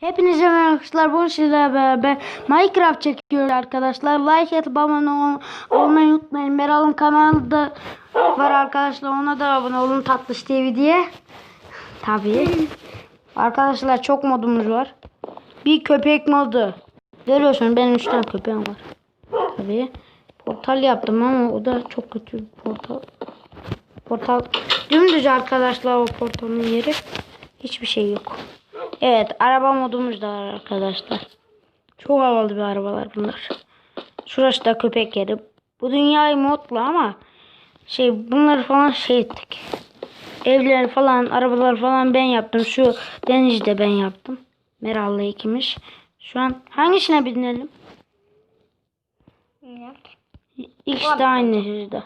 Hepinize merhaba arkadaşlar. Bugün sizlerle beraber Minecraft çekiyoruz arkadaşlar. Like atıp abone ol- olmayı unutmayın. Meral'ın kanalı da var arkadaşlar. Ona da abone olun Tatlış TV diye. Tabii. Arkadaşlar çok modumuz var. Bir köpek modu. Görüyorsun benim 3 tane köpeğim var. Tabii. Portal yaptım ama o da çok kötü bir portal. Portal dümdüz arkadaşlar o portalın yeri. Hiçbir şey yok. Evet araba modumuz da var arkadaşlar. Çok havalı bir arabalar bunlar. Şurası da köpek yeri. Bu dünyayı modlu ama şey bunları falan şey ettik. Evleri falan arabalar falan ben yaptım. Şu denizi de ben yaptım. Meral'la ikimiz. Şu an hangisine binelim? İkisi de aynı hızda.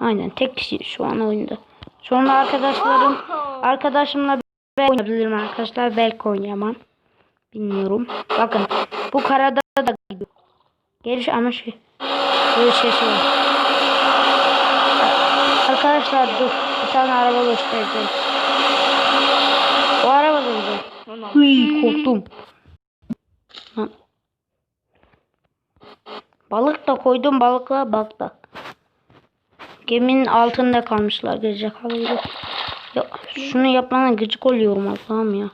Aynen tek kişi şu an oyunda. Sonra arkadaşlarım arkadaşımla ben oynayabilirim arkadaşlar. Belki oynayamam. Bilmiyorum. Bakın bu karada da gidiyor. Geliş ama şey böyle şey şey var. Arkadaşlar dur. Bir tane araba göstereceğim. O araba da güzel. Hıy korktum. Balık da koydum balıklar baktı. Geminin altında kalmışlar gelecek halıyla. Şunu yapmana gıcık oluyorum Allah'ım ya.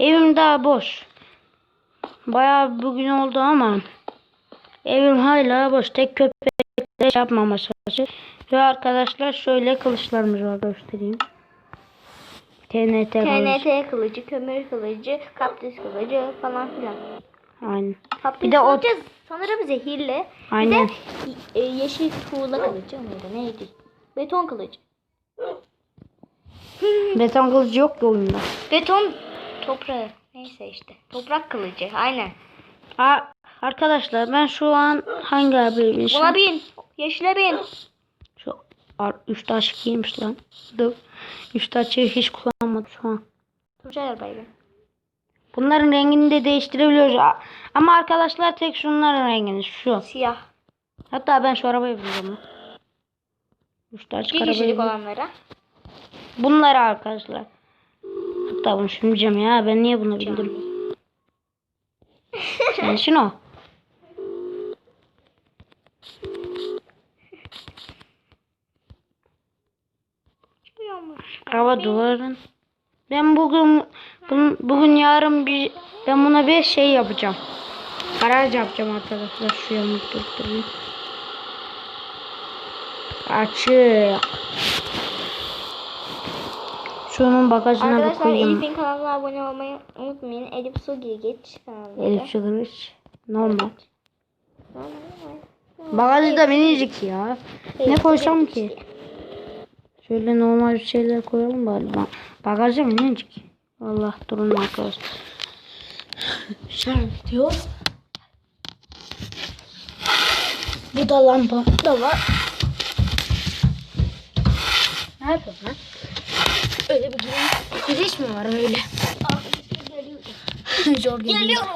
Evim daha boş. Bayağı bugün oldu ama evim hala boş. Tek köpekle şey yapmama çalışıyor. Ve arkadaşlar şöyle kılıçlarımız var göstereyim. TNT kılıç. TNT kılıcı, kömür kılıcı, kaktüs kılıcı falan filan. Aynen. Kaktüs Bir de o- kılıcı sanırım zehirli. Aynen. Bir de e, yeşil tuğla kılıcı mıydı neydi? Beton kılıcı. Beton kılıcı yok ki oyunda. Beton toprağı. Neyse işte. Toprak kılıcı. Aynen. Aa, arkadaşlar ben şu an hangi arabayı bineceğim? Buna bin. Yeşile bin. Şu ar- üç taş giymiş lan. Dur. Üç taşı hiç kullanmadım şu an. Turuncu arabaya bin. Bunların rengini de değiştirebiliyoruz. Ama arkadaşlar tek şunların rengini şu. Siyah. Hatta ben şu arabayı bulacağım. Üç taş Bir arabayı kişilik bul- olanlara. Bunları arkadaşlar. Hatta bunu sürmeyeceğim ya. Ben niye bunu bildim? Sensin o. Araba duvarın. Ben bugün bugün, bugün yarın bir ben buna bir şey yapacağım. Garaj yapacağım arkadaşlar. Şu yanı durdurayım. Açık. Şunun bagajına bir Arkadaşlar koyayım. Elif'in kanalına abone olmayı unutmayın. Elif Su geç kanalında. Elif Çıgırış. Normal. Bagajı da minicik ya. Ne koysam ki? Şöyle normal bir şeyler koyalım bari. Ba- Bagajı minicik. Allah durun arkadaşlar. Şöyle diyor. Bu da lamba. Da var. Ne yapıyorsun lan? Öyle bir giriş. Giriş mi var öyle? Zor geliyor. Geliyorum.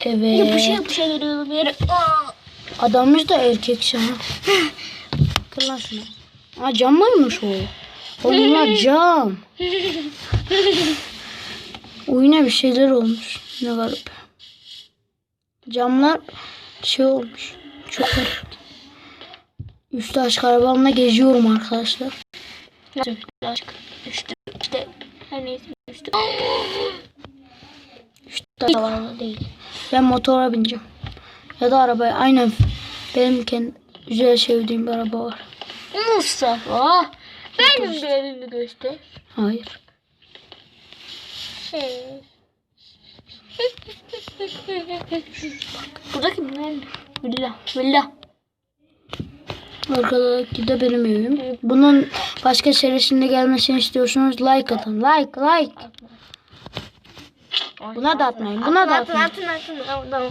Evet. Yapışa yapışa geliyorum yere. Adamımız da erkek an. Kır lan şunu. Aa cam mıymış o? Onunla cam. Oyuna bir şeyler olmuş. Ne garip. Camlar şey olmuş. Çok garip. Üstü açık arabamla geziyorum arkadaşlar. Birazcık düştü. İşte her neyse düştü. Üstü arabayla değil. Ben motora bineceğim. Ya da arabaya. Aynen. Benim kendi güzel sevdiğim bir araba var. Mustafa. Benim de evimi göster. Hayır. Şey. Buradaki ne? Villa. Villa. Arkadaki de benim evim. Bunun başka serisinde gelmesini istiyorsanız like atın. Like like. Buna da atmayın. Buna da Atın atmayın. atın atın. Tamam, tamam.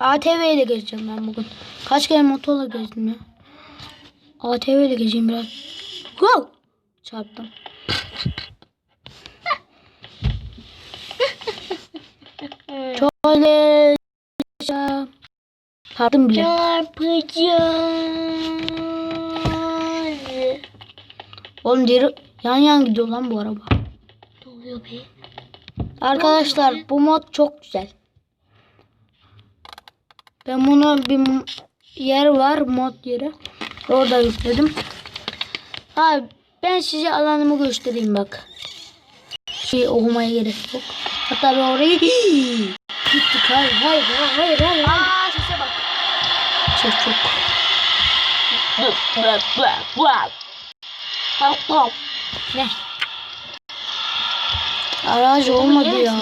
ATV ile gezeceğim ben bugün. Kaç kere motorla gezdim ya. ATV ile gezeyim biraz. Go! Çarptım. Şöyle Çarptım bile. Çarpacağız. Oğlum deri yan yan gidiyor lan bu araba. Doluyor oluyor be? Arkadaşlar bu mod çok güzel. Ben bunu bir yer var mod yeri. Orada yükledim. Abi ben size alanımı göstereyim bak. Şey okumaya gerek yok. Hatta ben orayı gittik. Hayır hayır hayır hayır. hayır. Aa sese bak. Ses çok. Ne? Aracı olmadı ya.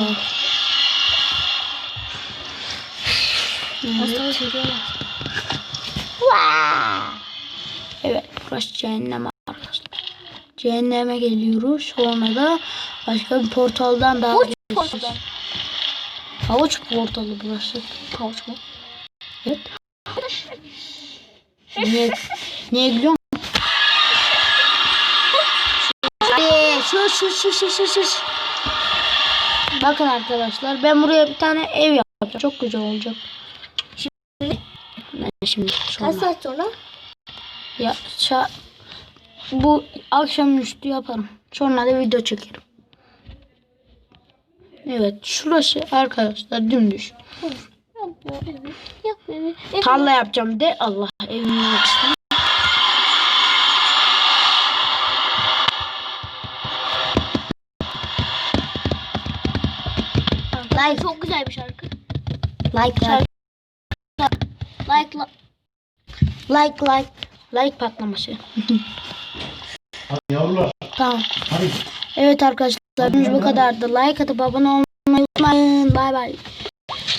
Seviyorlar. Evet burası cehennem arkadaşlar. Cehenneme geliyoruz. Sonra da başka bir portaldan daha Uç geçeceğiz. portadan. Havuç portalı burası. Havuç mu? Evet. Niye, niye gülüyorsun? Şu şu şu şu şu şu. Bakın arkadaşlar ben buraya bir tane ev yapacağım. Çok güzel olacak. Şimdi ben şimdi sonra. Kaç saat sonra? Ya ça- bu akşamüstü yaparım. Sonra da video çekerim. Evet şurası arkadaşlar dümdüz. Yapma. Yapma evi. Evi. Tarla yapacağım de Allah evimi yapsın. Like. Çok güzel bir şarkı. Like like Like like. like like like patlaması. Hadi yavrular. tamam. Hadi. Evet arkadaşlar videomuz bu kadardı. Like atıp abone olmayı unutmayın. Bay bay.